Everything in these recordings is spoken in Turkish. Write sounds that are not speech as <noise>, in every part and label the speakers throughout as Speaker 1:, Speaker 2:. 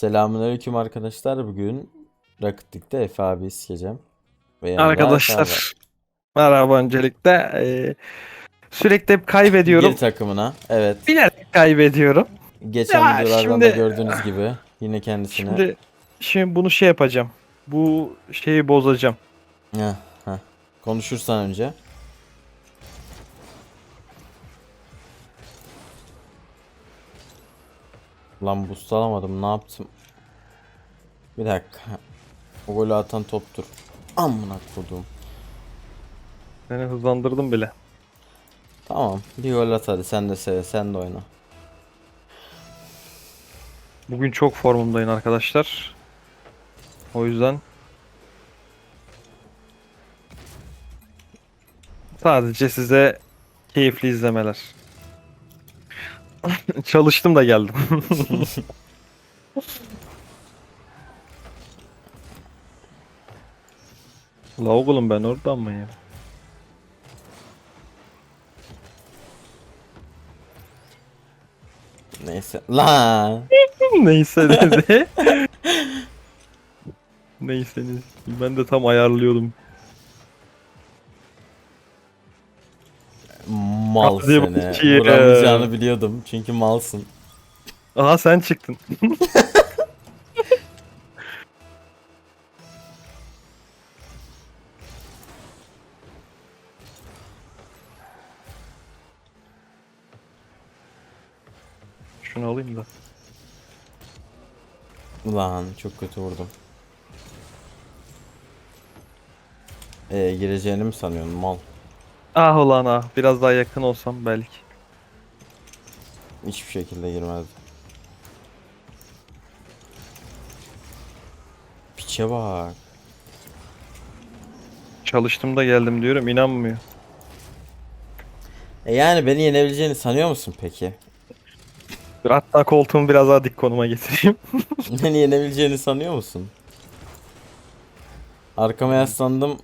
Speaker 1: Selamünaleyküm arkadaşlar. Bugün Rocket League'de Efe abi sikeceğim. Ve.
Speaker 2: Arkadaşlar merhaba öncelikle. Ee, sürekli hep kaybediyorum.
Speaker 1: Bir takımına. Evet.
Speaker 2: Bilerek kaybediyorum.
Speaker 1: Geçen
Speaker 2: Ya
Speaker 1: videolardan da
Speaker 2: şimdi-
Speaker 1: gördüğünüz gibi yine kendisine.
Speaker 2: Şimdi şimdi bunu şey yapacağım. Bu şeyi bozacağım.
Speaker 1: Heh, heh. Konuşursan önce. Lan boost alamadım. Ne yaptım? Bir dakika. O golü atan toptur. Amına kodum.
Speaker 2: Beni hızlandırdım bile.
Speaker 1: Tamam. Bir gol at hadi. Sen de seve. Sen de oyna.
Speaker 2: Bugün çok formumdayım arkadaşlar. O yüzden sadece size keyifli izlemeler. <laughs> Çalıştım da geldim. <laughs> La oğlum ben oradan mı ya?
Speaker 1: Neyse. Lan. <laughs>
Speaker 2: Neyse dedi. Neyseniz. Ben de tam ayarlıyordum.
Speaker 1: Mal
Speaker 2: Hadi
Speaker 1: seni.
Speaker 2: bakayım.
Speaker 1: Vuramayacağını biliyordum. Çünkü malsın.
Speaker 2: Aha sen çıktın. <laughs> Şunu alayım da.
Speaker 1: Lan çok kötü vurdum. Ee, gireceğini mi sanıyorsun mal?
Speaker 2: Ah ulan ah. Biraz daha yakın olsam belki.
Speaker 1: Hiçbir şekilde girmezdi. Piçe bak.
Speaker 2: Çalıştım da geldim diyorum inanmıyor.
Speaker 1: E yani beni yenebileceğini sanıyor musun peki?
Speaker 2: Hatta koltuğumu biraz daha dik konuma getireyim. <laughs>
Speaker 1: beni yenebileceğini sanıyor musun? Arkama yaslandım.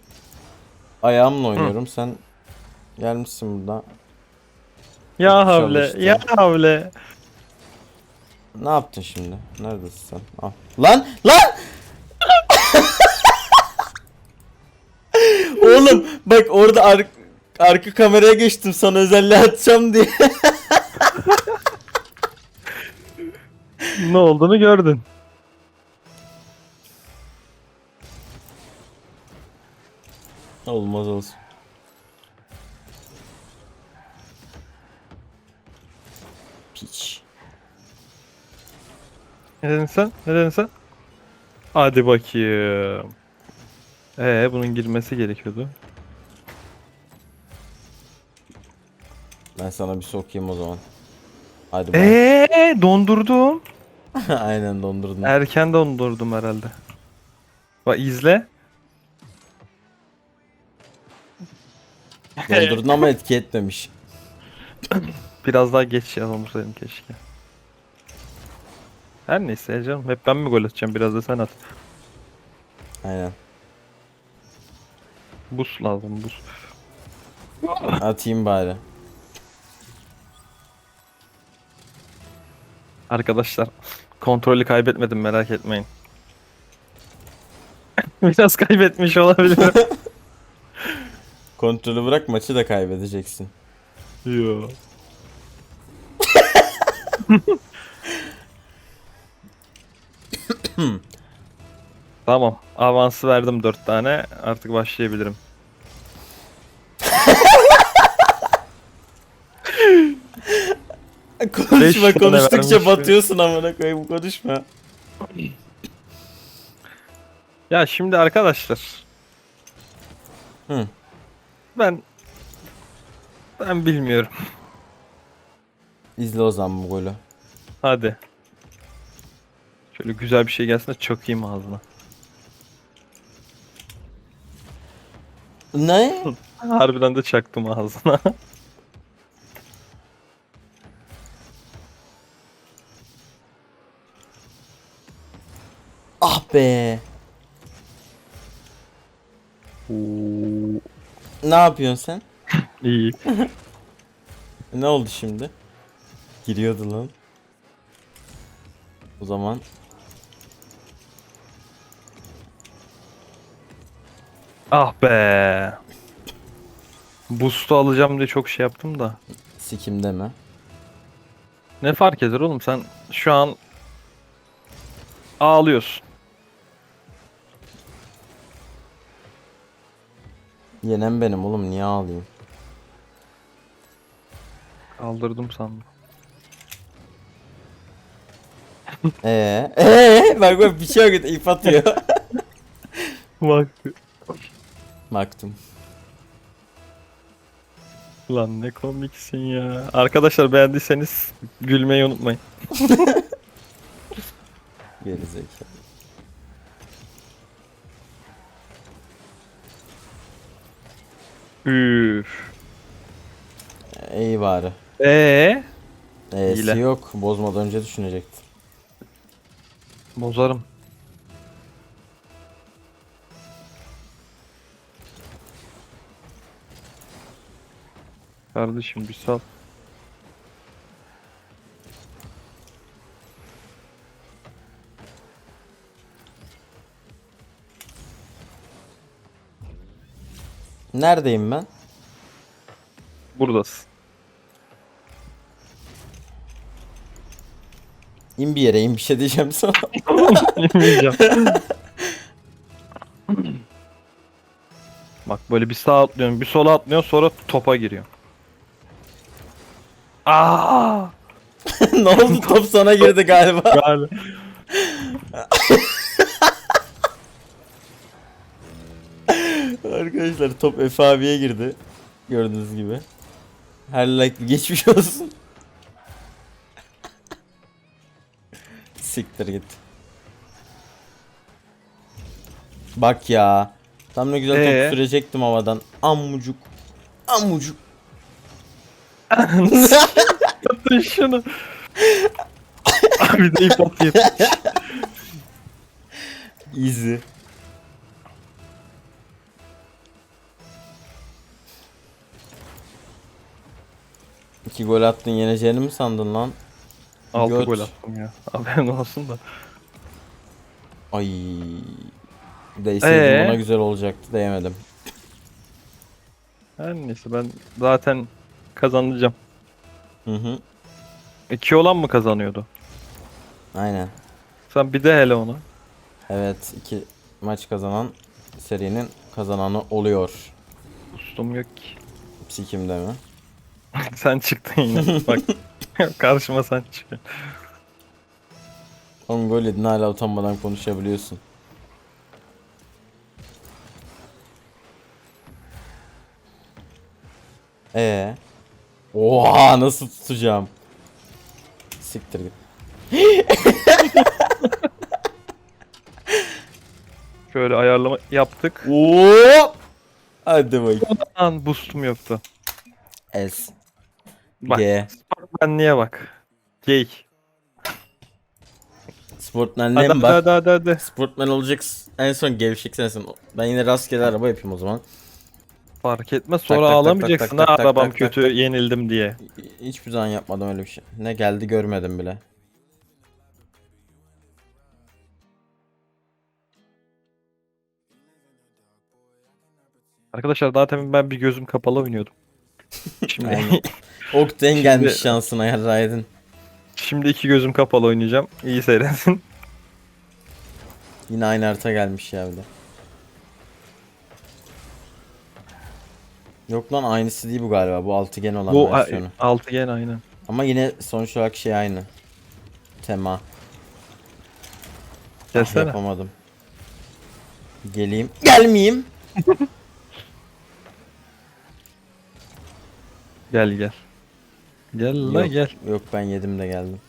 Speaker 1: Ayağımla oynuyorum. Sen gelmişsin burada.
Speaker 2: ya havle,
Speaker 1: Çalıştı.
Speaker 2: ya havle.
Speaker 1: Ne yaptın şimdi? Neredesin sen? Al. Lan! Lan! <laughs> Oğlum bak orada ar- arka kameraya geçtim sana özelliği atacağım diye.
Speaker 2: Ne olduğunu gördün.
Speaker 1: Olmaz olsun. Piç.
Speaker 2: Ne dedin sen? Ne dedin sen? Hadi bakayım. Ee bunun girmesi gerekiyordu.
Speaker 1: Ben sana bir sokayım o zaman. Hadi bak.
Speaker 2: Eee dondurdum. <laughs>
Speaker 1: Aynen dondurdun.
Speaker 2: Erken dondurdum herhalde. Bak izle.
Speaker 1: Dondurdun ama etki etmemiş. <laughs>
Speaker 2: Biraz daha geç yazılmışsaydım keşke. Her neyse canım. Hep ben mi gol atacağım? Biraz da sen at.
Speaker 1: Aynen.
Speaker 2: Buz lazım buz.
Speaker 1: Atayım bari.
Speaker 2: Arkadaşlar kontrolü kaybetmedim merak etmeyin. <laughs> Biraz kaybetmiş olabilirim. <laughs>
Speaker 1: Kontrolü bırak maçı da kaybedeceksin.
Speaker 2: Yo. Tamam. Avansı verdim 4 tane. Artık başlayabilirim. <laughs>
Speaker 1: konuşma
Speaker 2: tane
Speaker 1: konuştukça
Speaker 2: vermiş.
Speaker 1: batıyorsun amına koyayım konuşma.
Speaker 2: Ya şimdi arkadaşlar.
Speaker 1: Hı.
Speaker 2: Ben ben bilmiyorum.
Speaker 1: İzle o zaman bu golü.
Speaker 2: Hadi. Şöyle güzel bir şey gelsin de çökeyim ağzına.
Speaker 1: Ne? <laughs>
Speaker 2: Harbiden de çaktım ağzına. <laughs>
Speaker 1: ah be.
Speaker 2: Oo,
Speaker 1: Ne yapıyorsun sen?
Speaker 2: iyi. <laughs>
Speaker 1: Ne oldu şimdi? Giriyordu lan. O zaman
Speaker 2: Ah be. Boost'u alacağım diye çok şey yaptım da.
Speaker 1: sikimde mi?
Speaker 2: Ne fark eder oğlum sen şu an ağlıyorsun.
Speaker 1: Yenen benim oğlum niye ağlayayım?
Speaker 2: Kaldırdım sandım.
Speaker 1: Ee, ee, bak bak bir şey yok ip atıyor.
Speaker 2: Bak.
Speaker 1: Baktım.
Speaker 2: Lan ne komiksin ya. Arkadaşlar beğendiyseniz gülmeyi unutmayın. <laughs>
Speaker 1: Geri zekalı.
Speaker 2: Üf.
Speaker 1: İyi bari.
Speaker 2: Ee,
Speaker 1: E'si
Speaker 2: Hile.
Speaker 1: yok. Bozmadan önce düşünecektim.
Speaker 2: Bozarım. Kardeşim bir sal.
Speaker 1: Neredeyim ben?
Speaker 2: Buradasın.
Speaker 1: İn bir yere in bir şey diyeceğim sana. <laughs>
Speaker 2: Yemeyeceğim. Bak böyle bir sağa atlıyorsun, bir sola atlıyorsun sonra topa giriyor. Aa!
Speaker 1: ne oldu top sana girdi galiba. <laughs>
Speaker 2: Galiba.
Speaker 1: Arkadaşlar top Efe abiye girdi. Gördüğünüz gibi. Her like geçmiş olsun. Siktir git. Bak ya. Tam ne güzel
Speaker 2: Ee?
Speaker 1: top sürecektim havadan. Ammucuk. Ammucuk.
Speaker 2: Atın şunu. bir de ip atayım.
Speaker 1: Easy. İki gol attın yeneceğini mi sandın lan?
Speaker 2: Altı
Speaker 1: Göt.
Speaker 2: gol attım ya. <laughs> Haberin olsun da.
Speaker 1: Ay. Değseydim
Speaker 2: Ee?
Speaker 1: ona güzel olacaktı değemedim.
Speaker 2: Her neyse ben zaten kazanacağım.
Speaker 1: Hı hı.
Speaker 2: İki olan mı kazanıyordu?
Speaker 1: Aynen.
Speaker 2: Sen bir de hele onu.
Speaker 1: Evet iki maç kazanan serinin kazananı oluyor.
Speaker 2: Ustum yok ki.
Speaker 1: Sikimde mi? <laughs>
Speaker 2: sen çıktın yine. Bak. <laughs> <laughs> Karşıma sen çıkıyorsun.
Speaker 1: 10 gol yedin hala utanmadan konuşabiliyorsun. Ee. Oha nasıl tutacağım? Siktir git. <laughs>
Speaker 2: Şöyle ayarlama yaptık.
Speaker 1: Hop! Hadi bak.
Speaker 2: An boostum yoktu.
Speaker 1: S.
Speaker 2: Bak.
Speaker 1: G.
Speaker 2: Niye bak. Gay.
Speaker 1: Sportman ne
Speaker 2: hadi,
Speaker 1: bak.
Speaker 2: hadi hadi hadi.
Speaker 1: Sportman olacaksın. En son gevşek sensin. Ben yine rastgele araba yapayım o zaman.
Speaker 2: Fark etmez
Speaker 1: tak,
Speaker 2: sonra
Speaker 1: tak,
Speaker 2: ağlamayacaksın
Speaker 1: tak,
Speaker 2: ha
Speaker 1: tak, tak,
Speaker 2: arabam
Speaker 1: tak,
Speaker 2: kötü
Speaker 1: tak.
Speaker 2: yenildim diye.
Speaker 1: Hiçbir zaman yapmadım öyle bir şey. Ne geldi görmedim bile.
Speaker 2: Arkadaşlar daha temin ben bir gözüm kapalı oynuyordum. <laughs> Şimdi,
Speaker 1: Aynen. Octane gelmiş
Speaker 2: Şimdi-
Speaker 1: şansına yarraydın.
Speaker 2: şimdi iki gözüm kapalı oynayacağım. İyi seyretsin. <laughs>
Speaker 1: Yine aynı harita gelmiş ya bir de. Yok lan aynısı değil bu galiba. Bu altıgen olan
Speaker 2: Bu
Speaker 1: versiyonu.
Speaker 2: a- altıgen aynen.
Speaker 1: Ama yine sonuç olarak şey aynı. Tema. Ah,
Speaker 2: Gelsene.
Speaker 1: yapamadım. Geleyim. Gelmeyeyim. <laughs>
Speaker 2: Gel gel. Gel la
Speaker 1: Yok,
Speaker 2: gel.
Speaker 1: Yok ben yedim de geldim.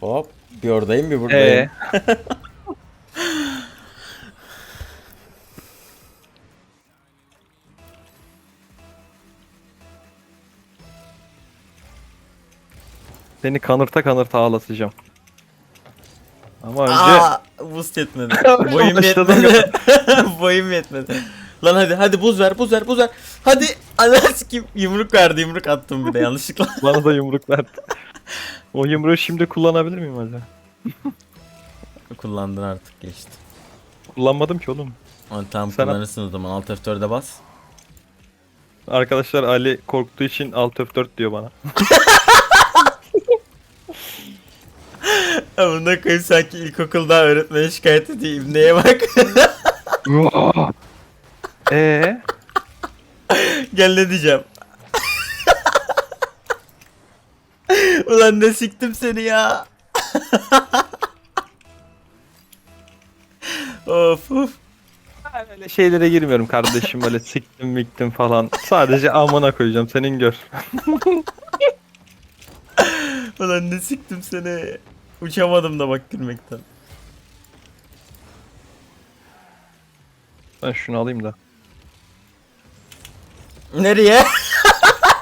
Speaker 1: Hop. Bir oradayım bir buradayım.
Speaker 2: Ee, <laughs> Seni kanırta kanırta ağlatacağım. Ama önce
Speaker 1: Aa, boost yetmedi. <laughs> Boyum yetmedi. <laughs> Boyum yetmedi. Lan hadi hadi buz ver buz ver buz ver. Hadi anas kim yumruk verdi yumruk attım bir de yanlışlıkla. <laughs>
Speaker 2: bana da yumruk verdi. O yumruğu şimdi kullanabilir miyim acaba? <laughs>
Speaker 1: Kullandın artık geçti.
Speaker 2: kullanmadım ki oğlum.
Speaker 1: Aa, tamam
Speaker 2: Sen-
Speaker 1: kullanırsın o zaman. Alt F4'e bas.
Speaker 2: Arkadaşlar Ali korktuğu için Alt F4 diyor bana. <laughs>
Speaker 1: Amına koyayım sanki ilkokulda öğretmene şikayet edeyim. Neye bak.
Speaker 2: Eee?
Speaker 1: Gel ne diyeceğim. Ulan ne siktim seni ya. of of.
Speaker 2: Ben öyle şeylere girmiyorum kardeşim böyle siktim miktim falan. Sadece amına koyacağım senin gör.
Speaker 1: Ulan ne siktim seni. Uçamadım da bak gülmekten.
Speaker 2: Ben şunu alayım da.
Speaker 1: Nereye?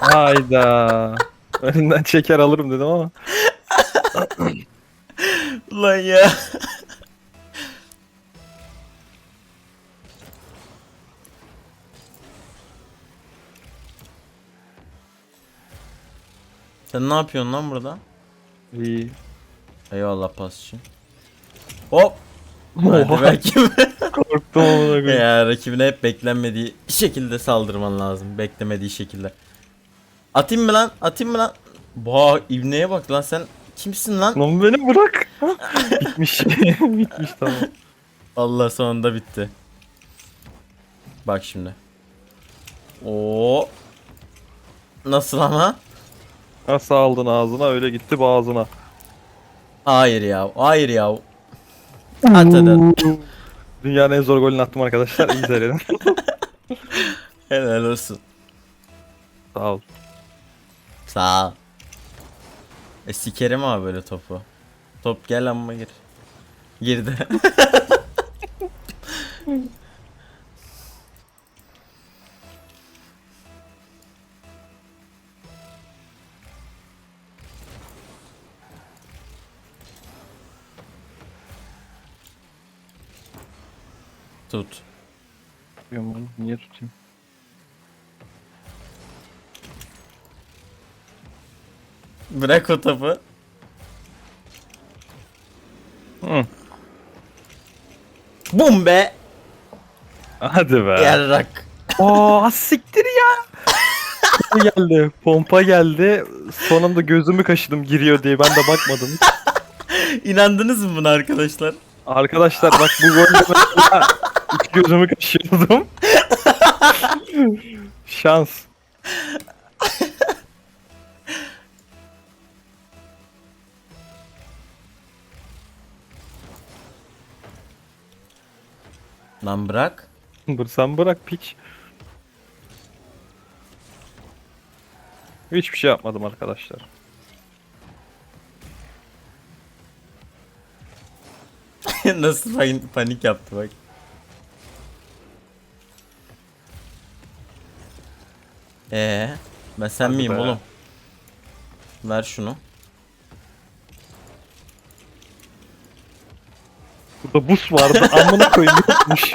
Speaker 2: Hayda. Önünden çeker alırım dedim ama.
Speaker 1: Ulan ya. Sen ne yapıyorsun lan burada?
Speaker 2: İyi.
Speaker 1: Eyvallah pas için. Hop.
Speaker 2: Oha,
Speaker 1: rakip. <laughs>
Speaker 2: korktum
Speaker 1: ya rakibine hep beklenmediği şekilde saldırman lazım. Beklemediği şekilde. Atayım mı lan? Atayım mı lan? Boğa ibneye bak lan sen kimsin lan?
Speaker 2: Lan beni bırak. <laughs> Bitmiş. <laughs> Bitmiş tamam.
Speaker 1: Allah sonunda bitti. Bak şimdi. Oo. Nasıl ama?
Speaker 2: Nasıl aldın ağzına öyle gitti boğazına.
Speaker 1: Hayır ya. Hayır ya. At hadi.
Speaker 2: Dünyanın en zor golünü attım arkadaşlar. İyi seyredin. <laughs>
Speaker 1: Helal olsun.
Speaker 2: Sağ ol.
Speaker 1: Sağ ol. E sikerim abi böyle topu. Top gel amma gir. Girdi. <laughs>
Speaker 2: Bilmiyorum oğlum, Niye tutayım?
Speaker 1: Bırak o topu.
Speaker 2: Hı.
Speaker 1: Bum be.
Speaker 2: Hadi be.
Speaker 1: Yarrak.
Speaker 2: Aa siktir ya. Pompa geldi. Pompa geldi. Sonunda gözümü kaşıdım giriyor diye ben de bakmadım.
Speaker 1: İnandınız mı buna arkadaşlar?
Speaker 2: Arkadaşlar bak bu iki gözümü kaşıyordum. <laughs> Şans.
Speaker 1: Lan bırak.
Speaker 2: Sen bırak piç. Hiçbir şey yapmadım arkadaşlar. <laughs>
Speaker 1: Nasıl pan- panik yaptı bak. Ee, ben sen
Speaker 2: Hadi
Speaker 1: miyim
Speaker 2: be.
Speaker 1: oğlum? Ver şunu.
Speaker 2: Burada buz vardı amına koyayım yokmuş. <laughs>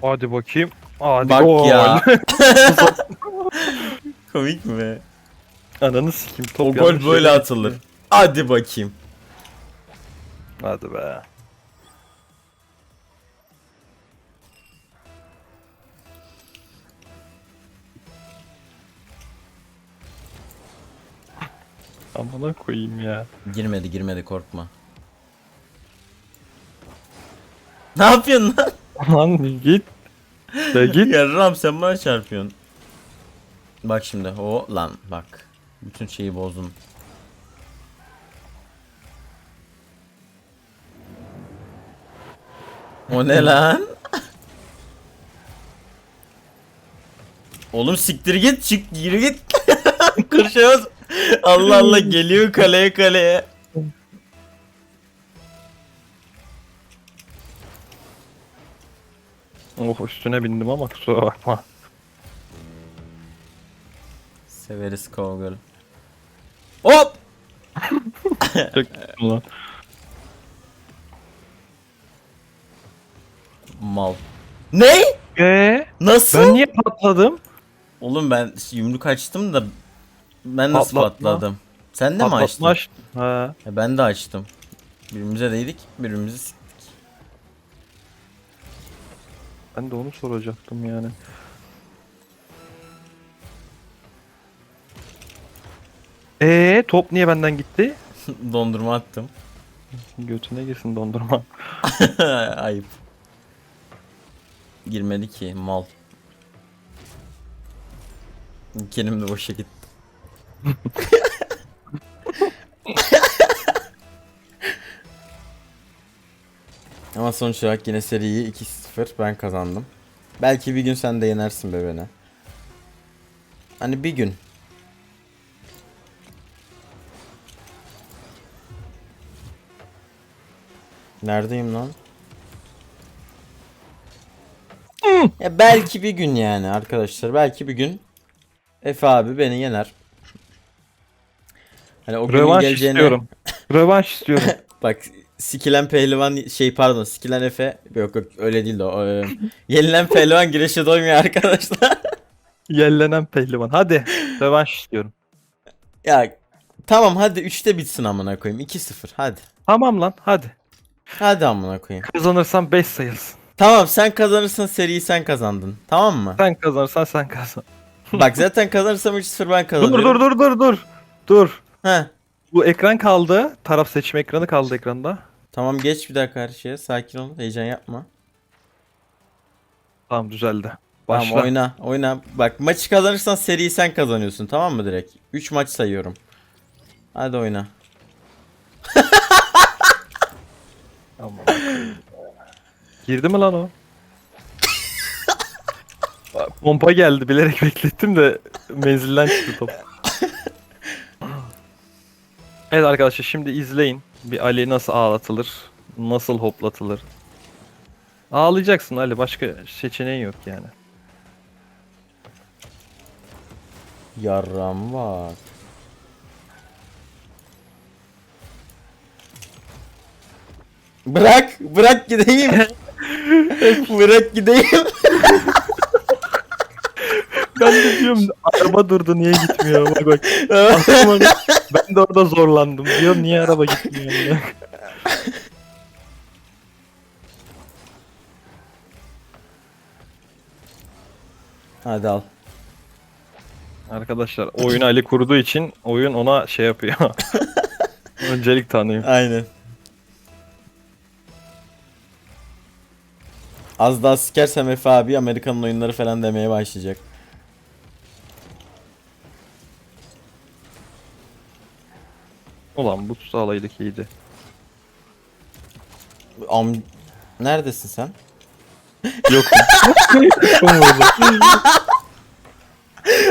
Speaker 2: Hadi bakayım. Hadi
Speaker 1: Bak
Speaker 2: gol.
Speaker 1: ya. <laughs> <laughs> Komik mi?
Speaker 2: Ananı sikeyim top
Speaker 1: O gol
Speaker 2: yanlış
Speaker 1: böyle
Speaker 2: yere
Speaker 1: atılır. Hadi bakayım.
Speaker 2: Hadi be. Amına koyayım ya.
Speaker 1: Girmedi girmedi korkma. Ne yapıyorsun lan?
Speaker 2: Lan git. De git.
Speaker 1: ya Ram sen bana çarpıyorsun. Bak şimdi o lan bak. Bütün şeyi bozdun. O ne lan? Oğlum siktir git çık yürü git. <laughs> Kırşamaz. Allah Allah geliyor kaleye kaleye.
Speaker 2: Oh üstüne bindim ama kusura bakma.
Speaker 1: Severiz Kogel. Hop! <laughs>
Speaker 2: Çok lan.
Speaker 1: Mal. Ne?
Speaker 2: Eee?
Speaker 1: Nasıl?
Speaker 2: Ben niye patladım?
Speaker 1: Oğlum ben yumruk açtım da ben nasıl
Speaker 2: Patlatma.
Speaker 1: patladım? Sen de mi açtın?
Speaker 2: Açtım. Ha.
Speaker 1: Ben de açtım. Birbirimize değdik, birbirimizi
Speaker 2: Ben de onu soracaktım yani. Eee top niye benden gitti? <laughs>
Speaker 1: Dondurma attım.
Speaker 2: Götüne girsin dondurma. <laughs>
Speaker 1: Ayıp. Girmedi ki mal. Kenim de boşa gitti. <laughs> Ama sonuç olarak yine seriyi 2-0 ben kazandım. Belki bir gün sen de yenersin be beni. Hani bir gün. Neredeyim lan? ya belki bir gün yani arkadaşlar. Belki bir gün Efe abi beni yener. Hani o günün
Speaker 2: Rövanş
Speaker 1: geleceğine
Speaker 2: istiyorum. <laughs> Rövanş istiyorum.
Speaker 1: bak sikilen pehlivan şey pardon sikilen Efe yok yok öyle değil de o. e, yenilen pehlivan güreşe doymuyor arkadaşlar. <laughs>
Speaker 2: Yellenen pehlivan. Hadi. Rövanş istiyorum.
Speaker 1: ya tamam hadi 3'te bitsin amına koyayım 2-0 hadi.
Speaker 2: Tamam lan hadi.
Speaker 1: Hadi amına koyayım.
Speaker 2: Kazanırsan 5 sayılsın.
Speaker 1: Tamam sen kazanırsın seriyi sen kazandın. Tamam mı?
Speaker 2: Sen kazanırsan sen kazan. <laughs>
Speaker 1: Bak zaten kazanırsam 3-0 ben
Speaker 2: dur
Speaker 1: kazanıyorum.
Speaker 2: dur dur dur dur. Dur.
Speaker 1: Heh.
Speaker 2: Bu ekran kaldı. Taraf seçme ekranı kaldı ekranda.
Speaker 1: Tamam geç bir dakika karşıya. Sakin ol. Heyecan yapma.
Speaker 2: Tamam düzeldi. Başla.
Speaker 1: Tamam oyna. Oyna. Bak maçı kazanırsan seriyi sen kazanıyorsun. Tamam mı direkt? 3 maç sayıyorum. Hadi oyna.
Speaker 2: Tamam. <laughs> Girdi mi lan o? Pompa geldi bilerek <laughs> beklettim de menzilden çıktı top. <laughs> Evet arkadaşlar şimdi izleyin. Bir Ali nasıl ağlatılır, nasıl hoplatılır. Ağlayacaksın Ali başka seçeneğin yok yani.
Speaker 1: Yarram var. Bırak, bırak gideyim. <laughs> bırak gideyim. <laughs>
Speaker 2: Ben de diyorum araba durdu niye gitmiyor bak bak. Aklıma- <laughs> ben de orada zorlandım. Diyorum niye araba gitmiyor ya.
Speaker 1: Hadi al.
Speaker 2: Arkadaşlar oyunu Ali kurduğu için oyun ona şey yapıyor. <laughs> Öncelik tanıyor.
Speaker 1: Aynen. Az daha sikersem Efe abi Amerikan'ın oyunları falan demeye başlayacak.
Speaker 2: Ulan bu sağlaydaki iyiydi.
Speaker 1: Am Neredesin sen? <laughs>
Speaker 2: Yok.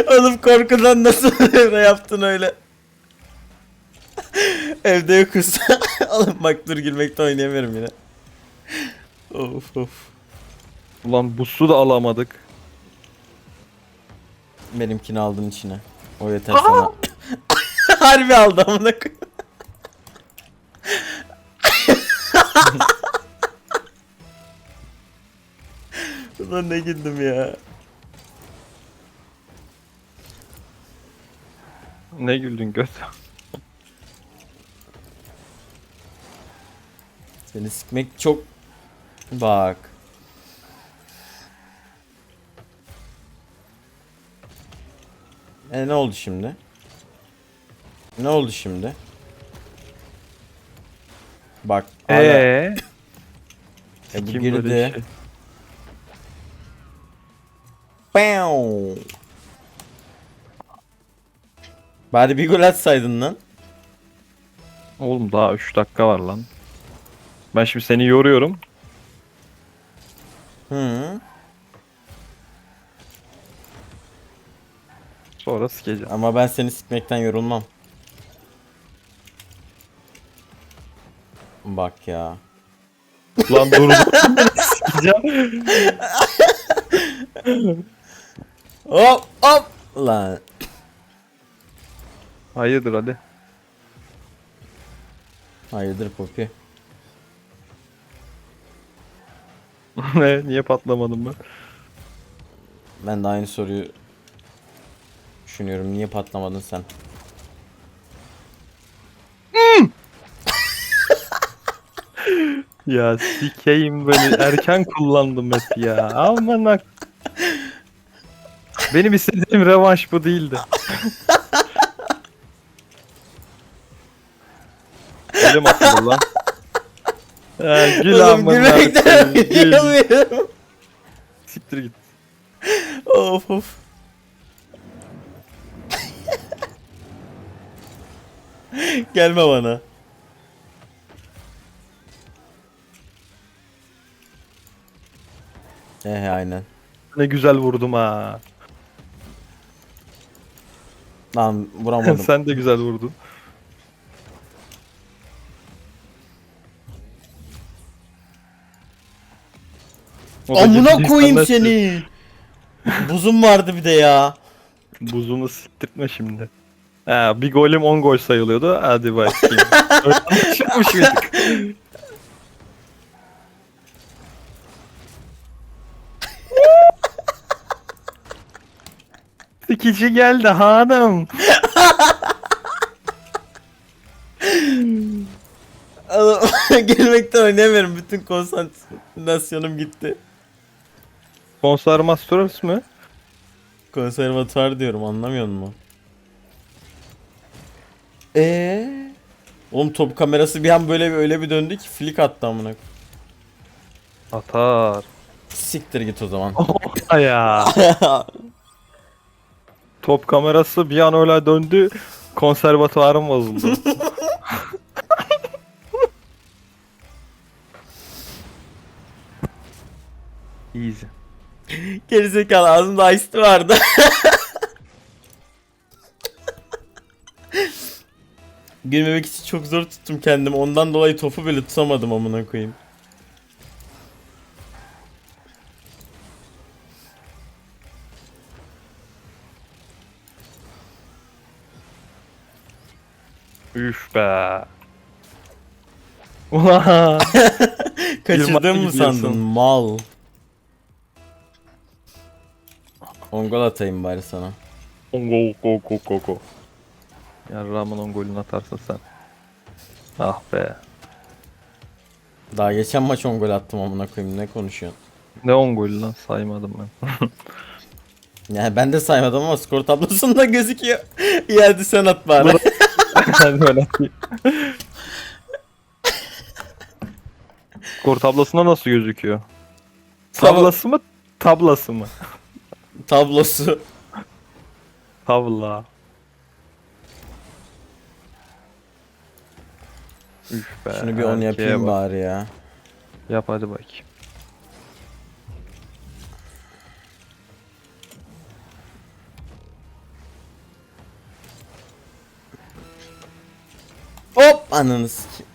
Speaker 1: Oğlum korkudan nasıl <laughs> öyle yaptın öyle? Evde yokuz. <laughs> Oğlum bak dur girmekte oynayamıyorum yine. Of of.
Speaker 2: Ulan bu su da alamadık.
Speaker 1: Benimkini aldın içine. O yeter sana. <laughs> Harbi aldı amına koyayım. <laughs> Ulan ne güldüm ya.
Speaker 2: Ne güldün göt.
Speaker 1: Seni sikmek çok... Bak. E ne oldu şimdi? Ne oldu şimdi? Bak. hala-
Speaker 2: Eee? <laughs>
Speaker 1: E, bu
Speaker 2: Kim
Speaker 1: girdi.
Speaker 2: şey?
Speaker 1: Pow. Bari bir gol atsaydın lan.
Speaker 2: Oğlum daha 3 dakika var lan. Ben şimdi seni yoruyorum.
Speaker 1: Hı.
Speaker 2: Sonra sikeceğim.
Speaker 1: Ama ben seni sikmekten yorulmam. Bak ya.
Speaker 2: Lan dur.
Speaker 1: Hop hop. Lan.
Speaker 2: Hayırdır hadi.
Speaker 1: Hayırdır Poppy? <laughs>
Speaker 2: ne? Niye patlamadım ben?
Speaker 1: Ben de aynı soruyu düşünüyorum. Niye patlamadın sen?
Speaker 2: Ya sikeyim böyle erken kullandım hep ya. Aman ak. Benim istediğim revanş bu değildi. Mi atılır lan? Ha, gül
Speaker 1: Oğlum
Speaker 2: amına
Speaker 1: gülmekten
Speaker 2: koyayım, gül.
Speaker 1: gülemiyorum.
Speaker 2: Siktir git.
Speaker 1: of of. Gelme bana. Eh aynen.
Speaker 2: Ne güzel vurdum ha.
Speaker 1: Lan vuramadım. <laughs>
Speaker 2: Sen de güzel vurdun. O da
Speaker 1: Amına
Speaker 2: ciddi
Speaker 1: koyayım
Speaker 2: insanlar-
Speaker 1: seni. Buzum vardı bir de ya.
Speaker 2: Buzunu siktirtme şimdi. Ha, bir golüm 10 gol sayılıyordu. Hadi bakayım. <laughs> Öyle Çıkmış mıydık? <laughs> Sikici geldi hanım.
Speaker 1: Oğlum, <laughs> Gelmekten oynayamıyorum. Bütün konsantrasyonum gitti.
Speaker 2: Konservastörüs mü?
Speaker 1: Konservatuvar diyorum anlamıyor musun? Eee? Oğlum top kamerası bir an böyle bir öyle bir döndü ki flick attı amına. koyayım.
Speaker 2: Atar.
Speaker 1: Siktir git o zaman. <laughs>
Speaker 2: Ya. <laughs> Top kamerası bir an öyle döndü. Konservatuvarım bozuldu. <laughs> Easy.
Speaker 1: Gerizekalı ağzımda ice vardı. <laughs> Gülmemek için çok zor tuttum kendimi. Ondan dolayı topu bile tutamadım amına koyayım.
Speaker 2: Üf be. Ulan. <laughs>
Speaker 1: Kaçırdın mı
Speaker 2: gidiyorsun.
Speaker 1: sandın mal? Ongol atayım bari sana.
Speaker 2: Go go go go go. Ya Ramon'un golünü atarsın sen. Ah be.
Speaker 1: Daha geçen maç ongol attım amına koyayım ne konuşuyorsun?
Speaker 2: Ne 10 golü lan saymadım ben. <laughs>
Speaker 1: Yani ben de saymadım ama skor tablosunda <laughs> gözüküyor. İyi hadi sen at bari.
Speaker 2: Ben atayım. Skor tablosunda nasıl gözüküyor? Tablası mı? Tablası mı?
Speaker 1: Tablosu.
Speaker 2: Tavla. Üf be.
Speaker 1: Şunu bir on
Speaker 2: erkeğe
Speaker 1: yapayım
Speaker 2: bak.
Speaker 1: bari ya.
Speaker 2: Yap hadi bakayım.
Speaker 1: Ananı sikeyim.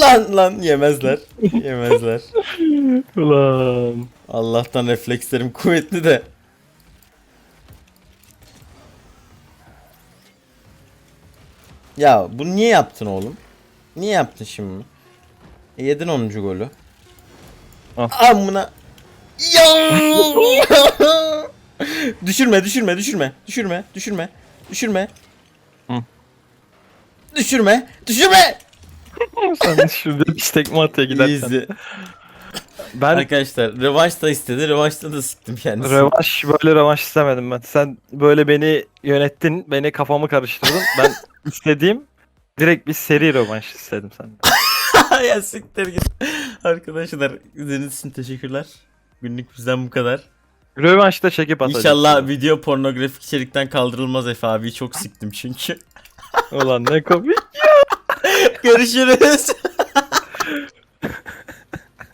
Speaker 1: Lan lan yemezler. Yemezler. <laughs>
Speaker 2: Ulan.
Speaker 1: Allah'tan reflekslerim kuvvetli de. Ya bunu niye yaptın oğlum? Niye yaptın şimdi? E, yedin 10. golü.
Speaker 2: Ah.
Speaker 1: Amına. Ya! <laughs> düşürme, düşürme, düşürme. Düşürme, düşürme. Düşürme.
Speaker 2: Hı.
Speaker 1: Düşürme, düşürme.
Speaker 2: Sen şurada bir tekme atıyor giderken.
Speaker 1: Easy.
Speaker 2: Ben
Speaker 1: Arkadaşlar rövanş da istedi. Rövanşta da sıktım kendisini.
Speaker 2: Revanş böyle revanş istemedim ben. Sen böyle beni yönettin, beni kafamı karıştırdın. Ben <laughs> istediğim direkt bir seri revanş istedim senden. <laughs>
Speaker 1: ya siktir git. Arkadaşlar izlediğiniz için teşekkürler. Günlük bizden bu kadar.
Speaker 2: Rövanşta çekip atacağım.
Speaker 1: İnşallah video pornografik içerikten kaldırılmaz Efe abi. Çok siktim çünkü.
Speaker 2: Ulan ne komik ya. <laughs>
Speaker 1: Görüşürüz. <laughs>